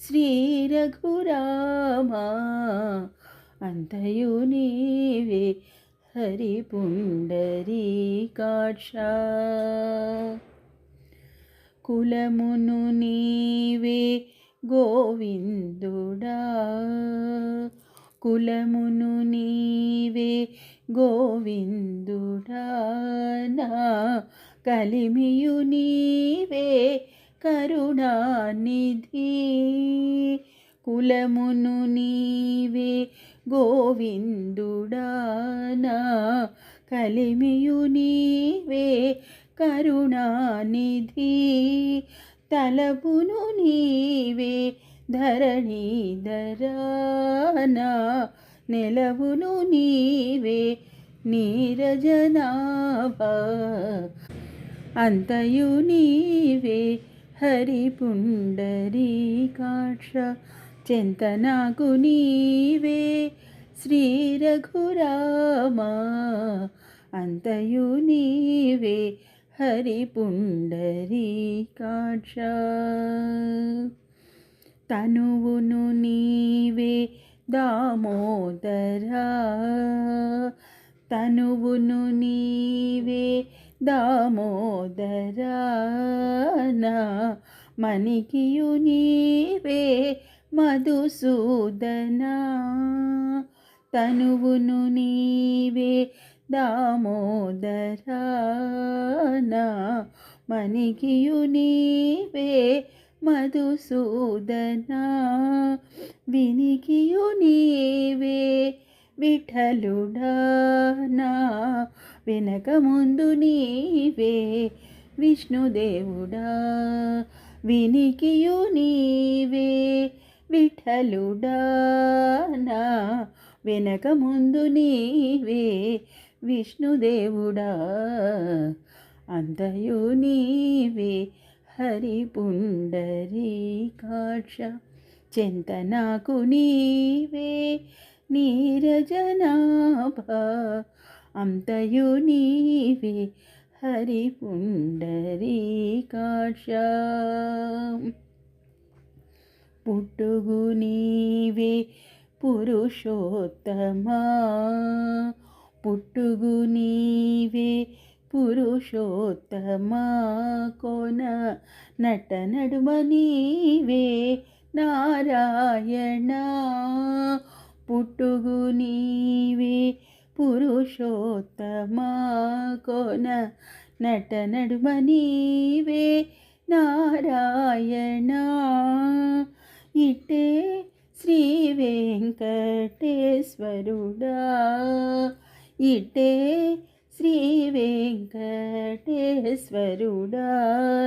శ్రీ రఘురామా అంతయు నీవే హరి పుండరీకాక్ష కులమును నీవే గోవిందుడా కులమును నీవే గోవిందుడా నా కలిమియు నీవే కరుణానిధి. కులమును నీవే గోవిందుడానా కలిమియు నీవే కరుణానిధి. తలపును నీవే ధరణీధరానా నెలవును నీవే నీరజనాభ. అంతయు నీవే హరి చింతనాకు నీవే శ్రీ రఘురామా అంతయు నీవే హరిపుండరీకాక్ష తనువును నీవే దామోదరా తనువును నీవే దామోదరానా మణికియు నీవే మధుసూదన. తనువును నీవే దామోదరానా. మణికియు నీవే మధుసూదన. వినికియు నీవే విఠలుడానా. వెనక ముందు నీవే విష్ణుదేవుడా వినికియు నీవే విఠలుడానా వెనక ముందు నీవే విష్ణుదేవుడా అంతయు నీవే హరి పుండరీకాక్ష చెంతనాకు నీవే నీరజనాభ అంతయు నీవే హరిపుండరీకాక్ష పుట్టుగు నీవే పురుషోత్తమా? పుట్టుగు నీవే పురుషోత్తమా? కోన నట నడుమ నీవే నారాయణ. పుట్టుగు నీవే పురుషోత్తమా కోన నట నడుమ నీవే నారాయణ. ఇటే శ్రీ వెంకటేశ్వరుడా ఇటే శ్రీ వెంకటేశ్వరుడా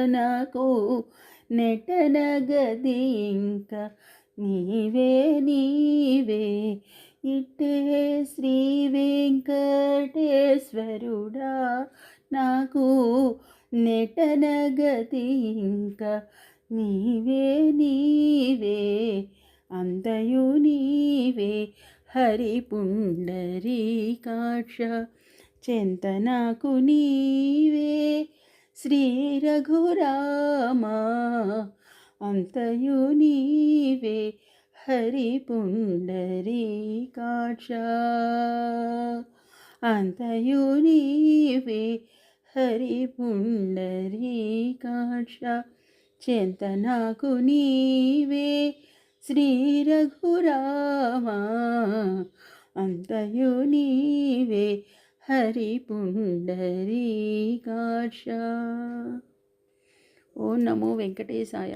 నాకు నెటనగది ఇంకా నీవే నీవే ఇట్టే శ్రీ వెంకటేశ్వరుడా నాకు నెటనగతి ఇంకా నీవే నీవే అంతయు నీవే హరి పుండరీకాక్ష చెంతనాకు నీవే శ్రీ రఘురామా అంతయు నీవే హరి పుండరీకాక్ష అంతయు నీవే హరి పుండరీకాక్ష చెంతనాకు నీవే శ్రీ రఘురామా. అంతయు నీవే హరి పుండరీకాక్ష ఓ నమో వెంకటేశాయ.